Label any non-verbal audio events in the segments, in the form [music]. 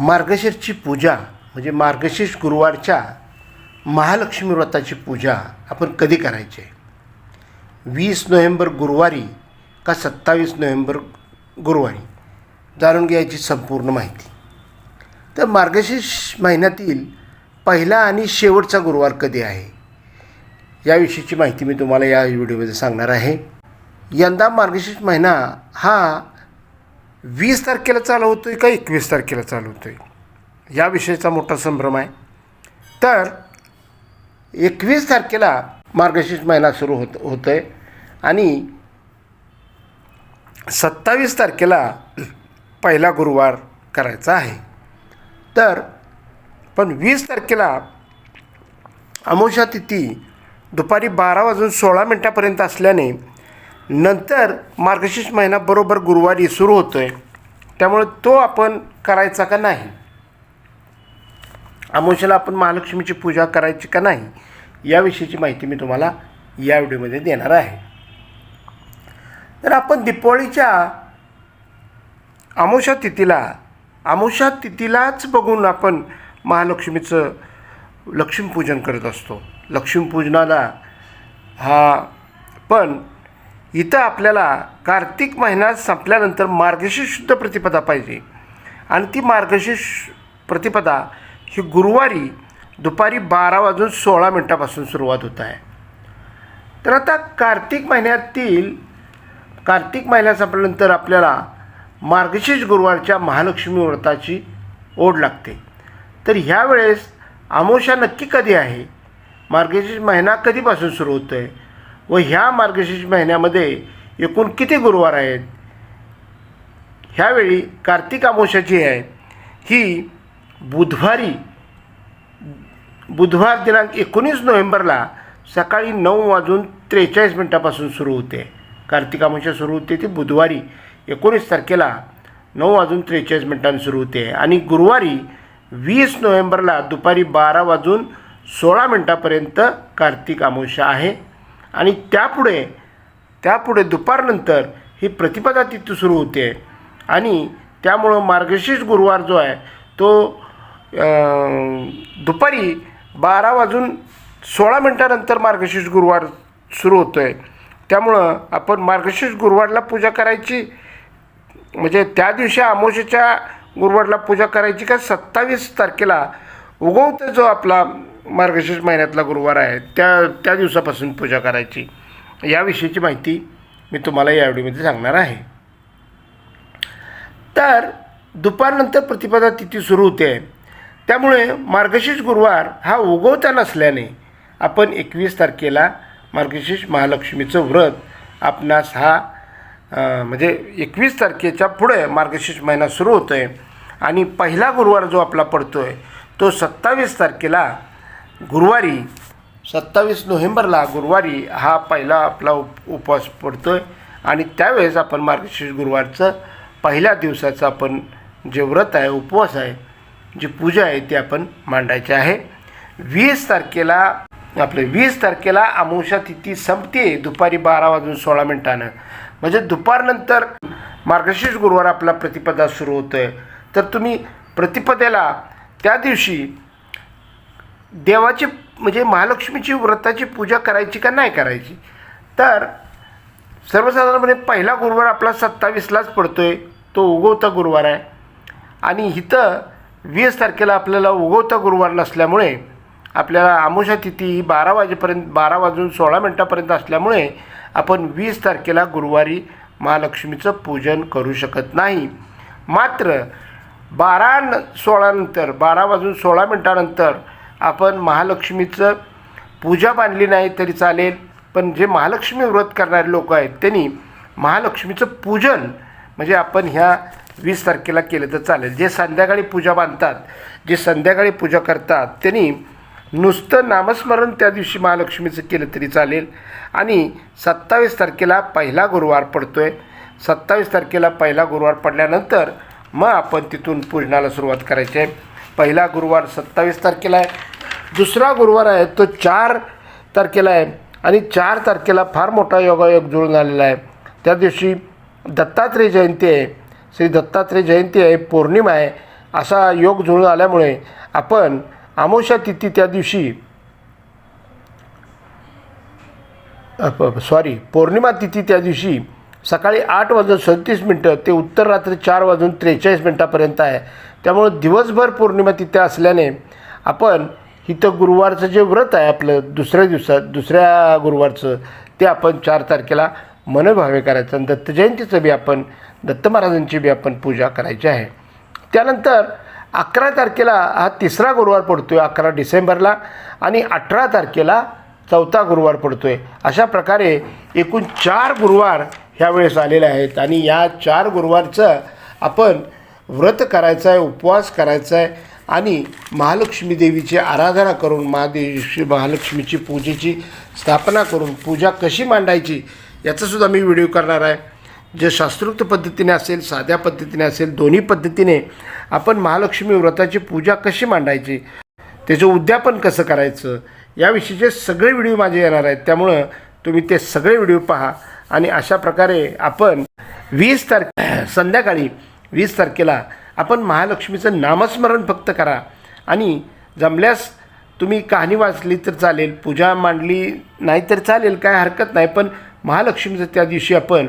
मार्गशीर्षची पूजा म्हणजे मार्गशीर्ष गुरुवारच्या महालक्ष्मी व्रताची पूजा आपण कधी करायची? आहे वीस नोव्हेंबर गुरुवारी का सत्तावीस नोव्हेंबर गुरुवारी? जाणून घ्यायची संपूर्ण माहिती. तर मार्गशीर्ष महिन्यातील पहिला आणि शेवटचा गुरुवार कधी आहे? याविषयीची माहिती मी तुम्हाला या व्हिडिओमध्ये सांगणार आहे. यंदा मार्गशीर्ष महिना हा वीस तारखेला चालू होतो आहे का एकवीस तारखेला चालू होतो आहे याविषयीचा मोठा संभ्रम आहे. तर एकवीस तारखेला मार्गशीर्ष महिना सुरू होत होतो आहे आणि सत्तावीस तारखेला पहिला गुरुवार करायचा आहे. तर पण वीस तारखेला अमोषा तिथी दुपारी बारा वाजून सोळा मिनटापर्यंत असल्याने नंतर मार्गशीर्ष महिना बरोबर गुरुवारी सुरू होतो आहे त्यामुळे तो आपण करायचा का नाही? अमोशाला आपण महालक्ष्मीची पूजा करायची का नाही? याविषयीची माहिती मी तुम्हाला या व्हिडिओमध्ये देणार आहे. तर आपण दीपावळीच्या अमोषा तिथीला अमोषा तिथीलाच बघून आपण महालक्ष्मीचं लक्ष्मीपूजन करत असतो. लक्ष्मीपूजनाला हा पण इथं आपल्याला कार्तिक महिना संपल्यानंतर मार्गशीर्ष शुद्ध प्रतिपदा पाहिजे. आणि ती मार्गशीर्ष प्रतिपदा ही गुरुवारी दुपारी बारा वाजून सोळा मिनटापासून सुरुवात होत आहे. तर आता कार्तिक महिन्यातील कार्तिक महिन्या संपल्यानंतर आपल्याला मार्गशीर्ष गुरुवारच्या महालक्ष्मी व्रताची ओढ लागते. तर ह्यावेळेस आमोशा नक्की कधी आहे? मार्गशीर्ष महिना कधीपासून सुरू होतो आहे व ह्या मार्गशीर्ष महिन्यामध्ये एकूण किती गुरुवार आहेत? ह्यावेळी कार्तिक अमावस्या जी आहे. ही बुधवारी बुधवार दिनांक एकोणीस नोव्हेंबरला सकाळी नऊ वाजून त्रेचाळीस मिनटापासून सुरू होते. कार्तिक अमावस्या सुरू होते ती बुधवारी एकोणीस तारखेला नऊ वाजून त्रेचाळीस मिनटांनी सुरू होते. आणि गुरुवारी वीस नोव्हेंबरला दुपारी बारा वाजून सोळा मिनटापर्यंत कार्तिक अमावस्या आहे. आणि त्यापुढे त्यापुढे दुपारनंतर ही प्रतिपदा तिथं सुरू होते. आणि त्यामुळं मार्गशीर्ष गुरुवार जो आहे तो दुपारी बारा वाजून सोळा मिनटानंतर मार्गशीर्ष गुरुवार सुरू होतो आहे त्यामुळं आपण मार्गशीर्ष गुरुवारला पूजा करायची म्हणजे त्या दिवशी अमावस्येच्या गुरुवारला पूजा करायची का सत्तावीस तारखेला उगवते जो आपला मार्गशीर्ष महिन्यातला गुरुवार आहे त्या त्या दिवसापासून पूजा करायची. याविषयीची माहिती मी तुम्हाला या व्हिडिओमध्ये सांगणार आहे. तर दुपारनंतर प्रतिपदा तिथी सुरू होते. त्यामुळे मार्गशीर्ष गुरुवार हा उगवता नसल्याने आपण एकवीस तारखेला मार्गशीर्ष महालक्ष्मीचं व्रत आपणास हा म्हणजे एकवीस तारखेच्या पुढे मार्गशीर्ष महिना सुरू होतो आहे आणि पहिला गुरुवार जो आपला पडतो आहे तो सत्तावीस तारखेला गुरुवारी सत्तावीस नोव्हेंबरला गुरुवारी हा पहिला आपला उप उपवास पडतो आहे आणि त्यावेळेस आपण मार्गशीर्ष गुरुवारचं पहिल्या दिवसाचं आपण जे व्रत आहे उपवास आहे जी पूजा आहे ती आपण मांडायची आहे. वीस तारखेला आपले वीस तारखेला अमावस्या तिथी संपते दुपारी बारा वाजून सोळा मिनटानं. म्हणजे दुपारनंतर मार्गशीर्ष गुरुवार आपला प्रतिपदा सुरू होतो आहे तर तुम्ही प्रतिपदेला त्या दिवशी देवाची म्हणजे महालक्ष्मीची व्रताची पूजा करायची का नाही करायची? तर सर्वसाधारणपणे पहिला गुरुवार आपला सत्तावीसलाच पडतो आहे तो उगवता गुरुवार आहे. आणि इथं वीस तारखेला आपल्याला उगवता गुरुवार नसल्यामुळे आपल्याला अमावस्या तिथी ही बारा वाजेपर्यंत बारा वाजून सोळा मिनटापर्यंत असल्यामुळे आपण वीस तारखेला गुरुवारी महालक्ष्मीचं पूजन करू शकत नाही. मात्र बारा न सोळानंतर बारा वाजून सोळा मिनटानंतर आपण महालक्ष्मीचं पूजा बांधली नाही तरी चालेल. पण जे महालक्ष्मी व्रत करणारे लोक आहेत त्यांनी महालक्ष्मीचं पूजन म्हणजे आपण ह्या वीस तारखेला केलं तर चालेल. जे संध्याकाळी पूजा बांधतात जे संध्याकाळी पूजा करतात त्यांनी नुसतं नामस्मरण त्या दिवशी महालक्ष्मीचं केलं तरी चालेल. आणि सत्तावीस तारखेला पहिला गुरुवार पडतो आहे सत्तावीस तारखेला पहिला गुरुवार पडल्यानंतर मग आपण तिथून पूजनाला सुरुवात करायची आहे. पहिला गुरुवार सत्तावीस तारखेला आहे. दुसरा गुरुवार आहे तो चार तारखेला आहे. आणि चार तारखेला फार मोठा योगायोग जुळून आलेला आहे. त्या दिवशी दत्तात्रेय जयंती आहे. श्री दत्तात्रेय जयंती आहे पौर्णिमा आहे. असा योग जुळून आल्यामुळे आपण आमोशा तिथी त्या दिवशी सॉरी पौर्णिमा तिथी त्या दिवशी सकाळी आठ वाजून सदतीस मिनटं ते उत्तर रात्री चार वाजून त्रेचाळीस मिनटापर्यंत आहे. त्यामुळं दिवसभर पौर्णिमा तिथे असल्याने आपण इथं गुरुवारचं जे व्रत आहे आपलं दुसऱ्या दिवसात दुसऱ्या गुरुवारचं ते आपण चार तारखेला मनोभावे करायचं. आणि दत्त जयंतीचं बी आपण दत्त महाराजांची बी आपण पूजा करायची आहे. त्यानंतर अकरा तारखेला हा तिसरा गुरुवार पडतो आहे अकरा डिसेंबरला. आणि अठरा तारखेला चौथा गुरुवार पडतो आहे अशा प्रकारे एकूण चार गुरुवार ह्यावेळेस आलेल्या आहेत. आणि या चार गुरुवारचं आपण व्रत करायचं आहे उपवास करायचा आहे आणि महालक्ष्मी देवीची आराधना करून महादेवी महालक्ष्मीची पूजेची स्थापना करून पूजा कशी मांडायची याचासुद्धा मी व्हिडिओ करणार आहे. जे शास्त्रोक्त पद्धतीने असेल साध्या पद्धतीने असेल दोन्ही पद्धतीने आपण महालक्ष्मी व्रताची पूजा कशी मांडायची त्याचं उद्यापन कसं करायचं याविषयीचे सगळे व्हिडिओ माझे येणार आहेत. त्यामुळं तुम्ही ते सगळे व्हिडिओ पहा. आणि अशा प्रकारे आपण वीस तारखे [clears throat] संध्याकाळी वीस तारखेला आपण महालक्ष्मीचं नामस्मरण फक्त करा. आणि जमल्यास तुम्ही कहाणी वाचली तर चालेल पूजा मांडली नाही तर चालेल काय हरकत नाही. पण महालक्ष्मीचं त्या दिवशी आपण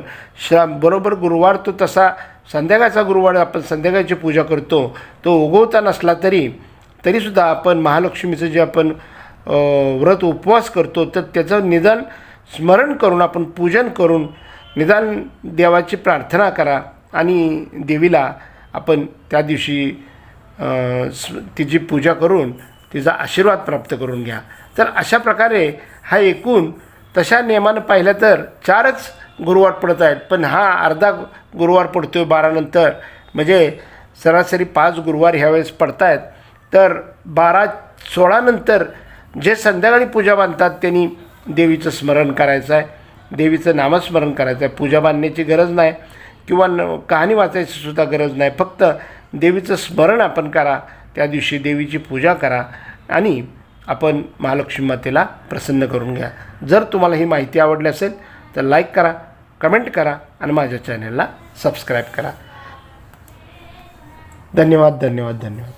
श्रा बरोबर गुरुवार तो तसा संध्याकाळचा गुरुवार आपण संध्याकाळची पूजा करतो. तो उगवता नसला तरी तरीसुद्धा आपण महालक्ष्मीचं जे आपण व्रत उपवास करतो तर त्याचं निदान स्मरण करून आपण पूजन करून निदान देवाची प्रार्थना करा आणि देवीला आपण त्या दिवशी तिची पूजा करून तिचा आशीर्वाद प्राप्त करून घ्या. तर अशा प्रकारे हा एकूण तशा नियमानं पाहिलं तर चारच गुरुवार पडत आहेत. पण हा अर्धा गुरुवार पडतो आहे बारानंतर. म्हणजे सरासरी पाच गुरुवार ह्यावेळेस पडत आहेत तर बारा सोळानंतर जे संध्याकाळी पूजा बांधतात त्यांनी देवीचं स्मरण करायचं आहे देवीचं नामस्मरण करायचं आहे पूजा बांधण्याची गरज नाही किंवा न कहाणी वाचायची सुद्धा गरज नाही. फक्त देवीचं स्मरण आपण करा त्या दिवशी देवीची पूजा करा आणि आपण महालक्ष्मी मातेला प्रसन्न करून घ्या. जर तुम्हाला ही माहिती आवडली असेल तर लाईक करा कमेंट करा आणि माझ्या चॅनलला सबस्क्राईब करा. धन्यवाद धन्यवाद धन्यवाद.